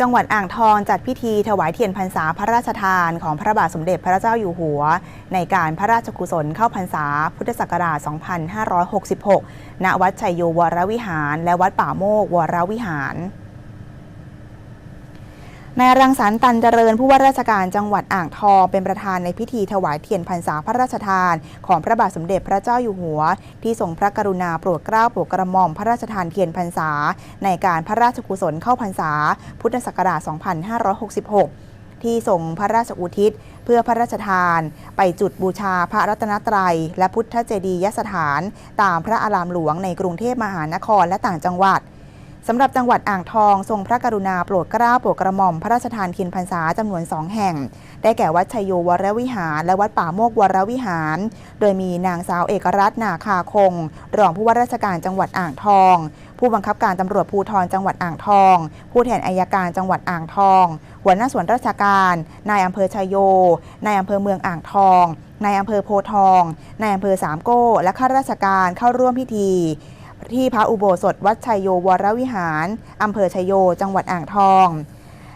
จังหวัดอ่างทองจัดพิธีถวายเทียนพรรษาพระราชทานของพระบาทสมเด็จพระเจ้าอยู่หัว ในการพระราชกุศลเข้าพรรษาพุทธศักราช 2566 ณ วัดชัยโยวรวิหาร และวัดป่าโมกวรวิหาร นายรังสรรค์ตันเจริญผู้ว่าราชการจังหวัดอ่างทองเป็นประธานในพิธีถวายเทียนพรรษาพระราชทาน ของพระบาทสมเด็จพระเจ้าอยู่หัว ที่ทรงพระกรุณาโปรดเกล้าโปรดกระหม่อมพระราชทานเทียนพรรษา ในการพระราชกุศลเข้าพรรษา พุทธศักราช 2566ที่ทรงพระราชอุทิศ เพื่อพระราชทาน ไปจุดบูชาพระรัตนตรัย และพุทธเจดียสถาน ตามพระอารามหลวงในกรุงเทพมหานครและต่างจังหวัด สำหรับจังหวัดอ่างทองทรงพระกรุณาโปรดเกล้าโปรดกระหม่อมพระราชทานเทียนพรรษาจำนวนสองแห่ง ได้แก่วัดชัยโยวรวิหาร และวัดป่าโมกวรวิหาร โดยมีนางสาวเอกรัตน์นาคาคง รองผู้ว่าราชการจังหวัดอ่างทอง ผู้บังคับการตำรวจภูธรจังหวัดอ่างทอง ผู้แทนอายการจังหวัดอ่างทอง หัวหน้าส่วนราชการ นายอำเภอชัยโย นายอำเภอเมืองอ่างทองนายอำเภอโพทอง นายอำเภอสามโก้ และข้าราชการเข้าร่วมพิธี ที่พระอุโบสถวัดชัยโยวรวิหารอำเภอชัยโย จังหวัดอ่างทอง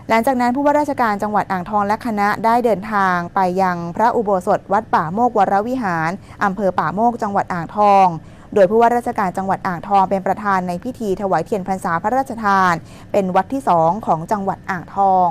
หลังจากนั้นผู้ว่าราชการจังหวัดอ่างทองและคณะได้เดินทางไปยังพระอุโบสถวัดป่าโมกวรวิหารอำเภอป่าโมกจังหวัดอ่างทอง โดยผู้ว่าราชการจังหวัดอ่างทองเป็นประธานในพิธีถวายเทียนพรรษาพระราชทาน เป็นวัดที่สองของจังหวัดอ่างทอง